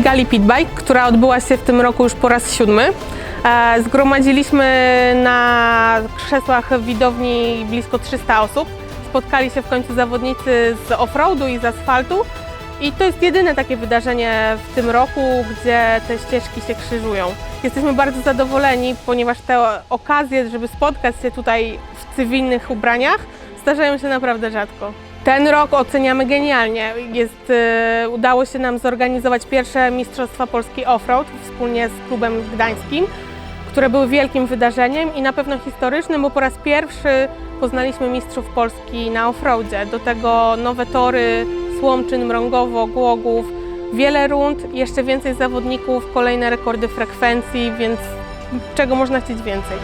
gali Pitbike, która odbyła się w tym roku już po raz siódmy. E, Zgromadziliśmy na krzesłach widowni blisko 300 osób. Spotkali się w końcu zawodnicy z offroadu i z asfaltu. I to jest jedyne takie wydarzenie w tym roku, gdzie te ścieżki się krzyżują. Jesteśmy bardzo zadowoleni, ponieważ te okazje, żeby spotkać się tutaj w cywilnych ubraniach, zdarzają się naprawdę rzadko. Ten rok oceniamy genialnie. Jest, e, udało się nam zorganizować pierwsze Mistrzostwa Polski Offroad wspólnie z klubem gdańskim, które były wielkim wydarzeniem i na pewno historycznym, bo po raz pierwszy poznaliśmy mistrzów Polski na offroadzie. Do tego nowe tory, Słomczyn, Mrągowo, Głogów, wiele rund, jeszcze więcej zawodników, kolejne rekordy frekwencji, więc czego można chcieć więcej.